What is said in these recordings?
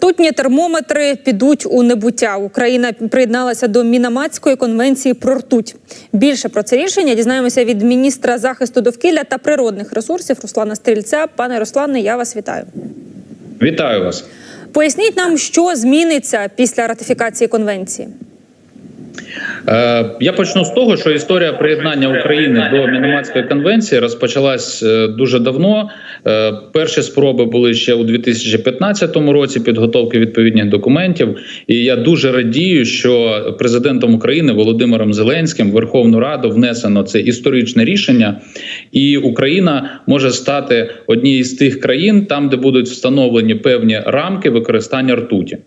Ртутні термометри підуть у небуття. Україна приєдналася до Мінаматської конвенції про ртуть. Більше про це рішення дізнаємося від міністра захисту довкілля та природних ресурсів Руслана Стрільця. Пане Руслане, я вас вітаю. Вітаю вас. Поясніть нам, що зміниться після ратифікації конвенції. Е, Я почну з того, що історія приєднання України до Мінаматської конвенції розпочалась е, дуже давно. Е, Перші спроби були ще у 2015 році підготовки відповідних документів. І я дуже радію, що президентом України Володимиром Зеленським в Верховну Раду внесено це історичне рішення, і Україна може стати однією з тих країн, там де будуть встановлені певні рамки використання ртуті.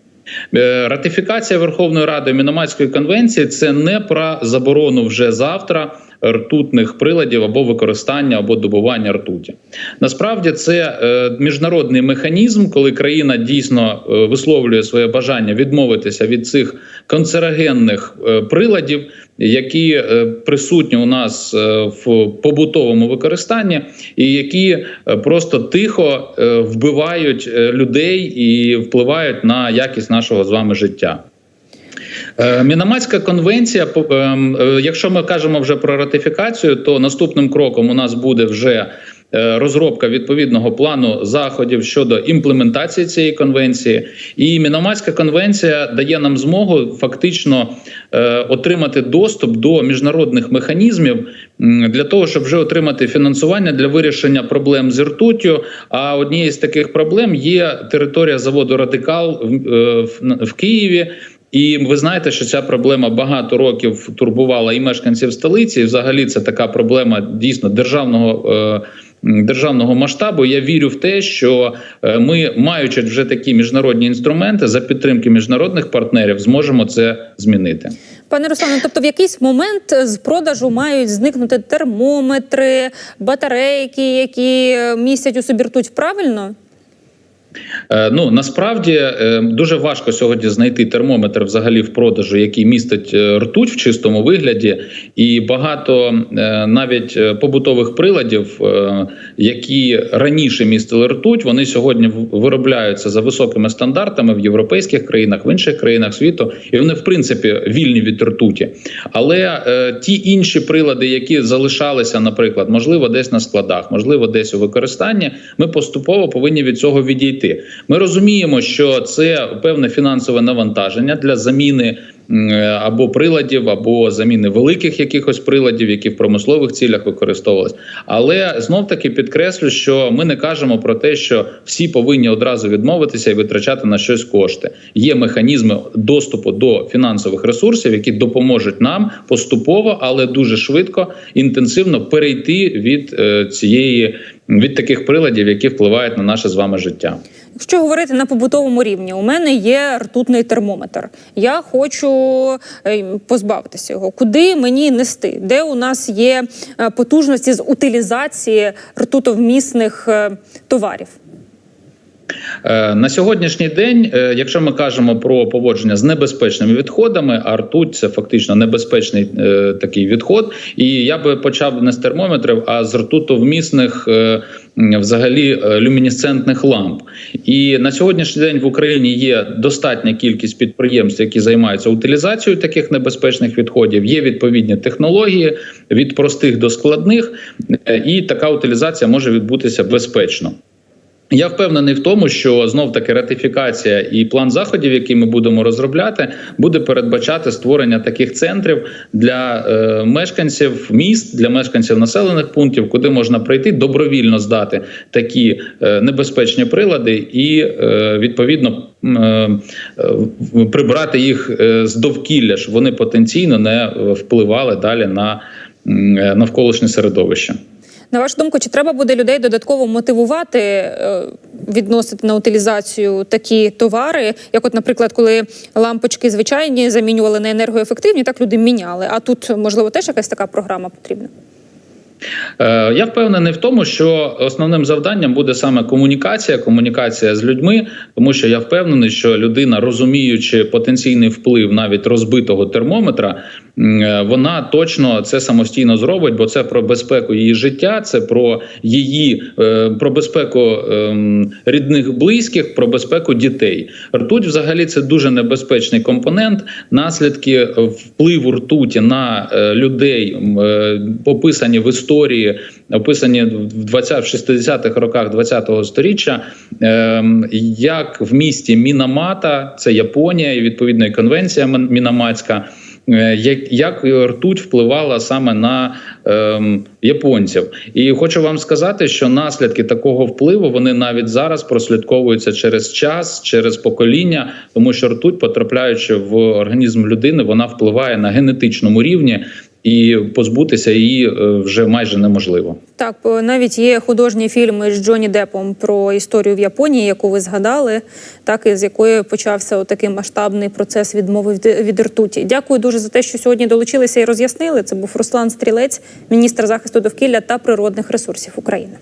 Е, Ратифікація Верховної Ради Міномацької конвенції це не про заборону вже завтра ртутних приладів або використання або добування ртуті. Насправді це е, міжнародний механізм, коли країна дійсно е, висловлює своє бажання відмовитися від цих канцерогенних е, приладів, які присутні у нас в побутовому використанні, і які просто тихо вбивають людей і впливають на якість нашого з вами життя. Е, Мінаматська конвенція, ем, е, якщо ми кажемо вже про ратифікацію, то наступним кроком у нас буде вже е, розробка відповідного плану заходів щодо імплементації цієї конвенції. І Мінаматська конвенція дає нам змогу фактично отримати доступ до міжнародних механізмів для того, щоб вже отримати фінансування для вирішення проблем з ртуттю. А однією з таких проблем є територія заводу Радикал в Києві. І ви знаєте, що ця проблема багато років турбувала і мешканців столиці. І взагалі це така проблема дійсно державного. е, Державного масштабу я вірю в те, що е, ми, маючи вже такі міжнародні інструменти за підтримки міжнародних партнерів, зможемо це змінити. Пане Руслане, тобто в якийсь момент з продажу мають зникнути термометри, батарейки, які е, містять у собі ртуть, правильно? Е, Ну насправді е, дуже важко сьогодні знайти термометр взагалі в продажу, який містить е, ртуть в чистому вигляді, і багато навіть побутових приладів, які раніше містили ртуть, вони сьогодні виробляються за високими стандартами в європейських країнах, в інших країнах світу, і вони в принципі вільні від ртуті. Але ті інші прилади, які залишалися, наприклад, можливо, десь на складах, можливо, десь у використанні, ми поступово повинні від цього відійти. Ми розуміємо, що це певне фінансове навантаження для заміни. Або приладів, або заміни великих якихось приладів, які в промислових цілях використовувалися. Але знов таки підкреслю, що ми не кажемо про те, що всі повинні одразу відмовитися і витрачати на щось кошти. Є механізми доступу до фінансових ресурсів, які допоможуть нам поступово, але дуже швидко, інтенсивно перейти від е, цієї від таких приладів, які впливають на наше з вами життя. Якщо говорити на побутовому рівні, у мене є ртутний термометр. Я хочу е, позбавитися його. Куди мені нести? Де у нас є е, потужності з утилізації ртутовмісних е, товарів? Е, На сьогоднішній день, е, якщо ми кажемо про поводження з небезпечними відходами, а ртуть це фактично небезпечний е, такий відход. І я би почав не з термометрів, а з ртутовмісних взагалі люмінесцентних ламп. І на сьогоднішній день в Україні є достатня кількість підприємств, які займаються утилізацією таких небезпечних відходів. Є відповідні технології від простих до складних, і така утилізація може відбутися безпечно. Я впевнений в тому, що знов таки ратифікація і план заходів, які ми будемо розробляти, буде передбачати створення таких центрів для е, мешканців міст, для мешканців населених пунктів, куди можна прийти добровільно здати такі е, небезпечні прилади і е, відповідно е, е, прибрати їх е, з довкілля, щоб вони потенційно не впливали далі на е, навколишнє середовище. На вашу думку, чи треба буде людей додатково мотивувати е, відносити на утилізацію такі товари, як, от, наприклад, коли лампочки звичайні замінювали на енергоефективні, так люди міняли. А тут можливо теж якась така програма потрібна. Е, Я впевнений в тому, що основним завданням буде саме комунікація, комунікація з людьми, тому що я впевнений, що людина, розуміючи потенційний вплив навіть розбитого термометра, е, вона точно це самостійно зробить, бо це про безпеку її життя, це про її е, про безпеку ем, рідних близьких, про безпеку дітей. Ртуть, взагалі, це дуже небезпечний компонент. Наслідки впливу ртуті на людей е, в історії, описані в 20 в 60-х роках 20-го сторіччя, ем, як в місті Мінамата, це Японія, і відповідно і конвенція Мін- Мінаматська. е, Як, як ртуть впливала саме на ем, японців, і хочу вам сказати, що наслідки такого впливу вони навіть зараз прослідковуються через час, через покоління, тому що ртуть, потрапляючи в організм людини, вона впливає на генетичному рівні, і позбутися її е, вже майже неможливо. Так, навіть є художні фільми з Джонні Депом про історію в Японії, яку ви згадали, так і з якої почався такий масштабний процес відмови від, від ртуті. Дякую дуже за те, що сьогодні долучилися і роз'яснили. Це був Руслан Стрілець, міністр захисту довкілля та природних ресурсів України.